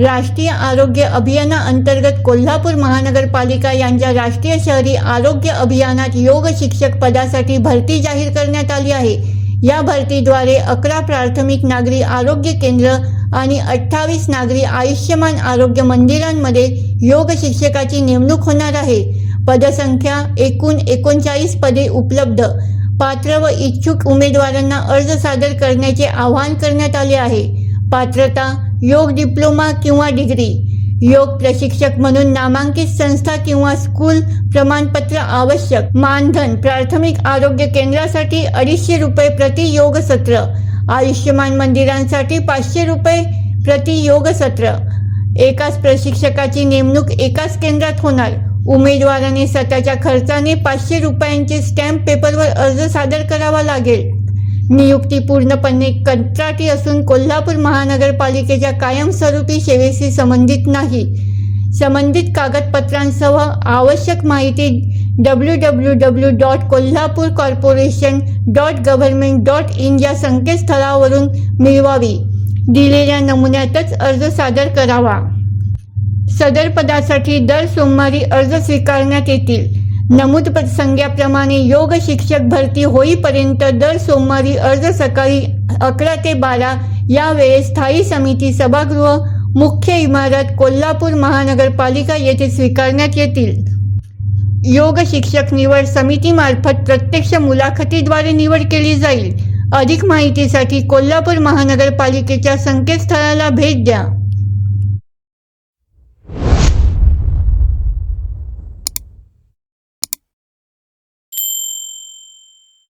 राष्ट्रीय आरोग्य अभियाना अंतर्गत कोल्हापूर महानगरपालिका यांच्या राष्ट्रीय शहरी आरोग्य अभियानात योग शिक्षक पदासाठी भरती जाहीर करण्यात आली आहे. या भरतीद्वारे अकरा प्राथमिक नागरी आरोग्य केंद्र आणि अठ्ठावीस नागरी आयुष्यमान आरोग्य मंदिरांमध्ये योग शिक्षकाची नेमणूक होणार आहे. पदसंख्या एकूण एकोणचाळीस पदे उपलब्ध. पात्र व इच्छुक उमेदवारांना अर्ज सादर करण्याचे आवाहन करण्यात आले आहे. पात्रता योग डिप्लोमा किंवा डिग्री योग प्रशिक्षक म्हणून नामांकित संस्था किंवा स्कूल प्रमाणपत्र आवश्यक. मानधन प्राथमिक आरोग्य केंद्रासाठी अडीचशे रुपये प्रति योग सत्र. आयुष्यमान मंदिरांसाठी पाचशे रुपये प्रति योग सत्र. एकाच प्रशिक्षकाची नेमणूक एकाच केंद्रात होणार. उमेदवाराने स्वतःच्या खर्चाने पाचशे रुपयांचे स्टॅम्प पेपरवर अर्ज सादर करावा लागेल. नियुक्ती पूर्णपणे कंत्राटी असून कोल्हापूर महानगरपालिकेच्या कायमस्वरूपी सेवेशी संबंधित नाही. संबंधित कागदपत्रांसह आवश्यक माहिती W W W dot Kolhapur corporation dot government dot in या संकेतस्थळावरून मिळवावी. दिलेल्या नमुन्यातच अर्ज सादर करावा. सदर पदासाठी दर सोमवारी अर्ज स्वीकारण्यात येतील. नमूद संज्ञाप्रमाणे योग शिक्षक भरती होईपर्यंत दर सोमवारी अर्ज सकाळी अकरा ते बारा या वेळेस स्थायी समिती सभागृह मुख्य इमारत कोल्हापूर महानगरपालिका येथे स्वीकारण्यात येतील. योग शिक्षक निवड समितीमार्फत प्रत्यक्ष मुलाखतीद्वारे निवड केली जाईल. अधिक माहितीसाठी कोल्हापूर महानगरपालिकेच्या संकेतस्थळाला भेट द्या.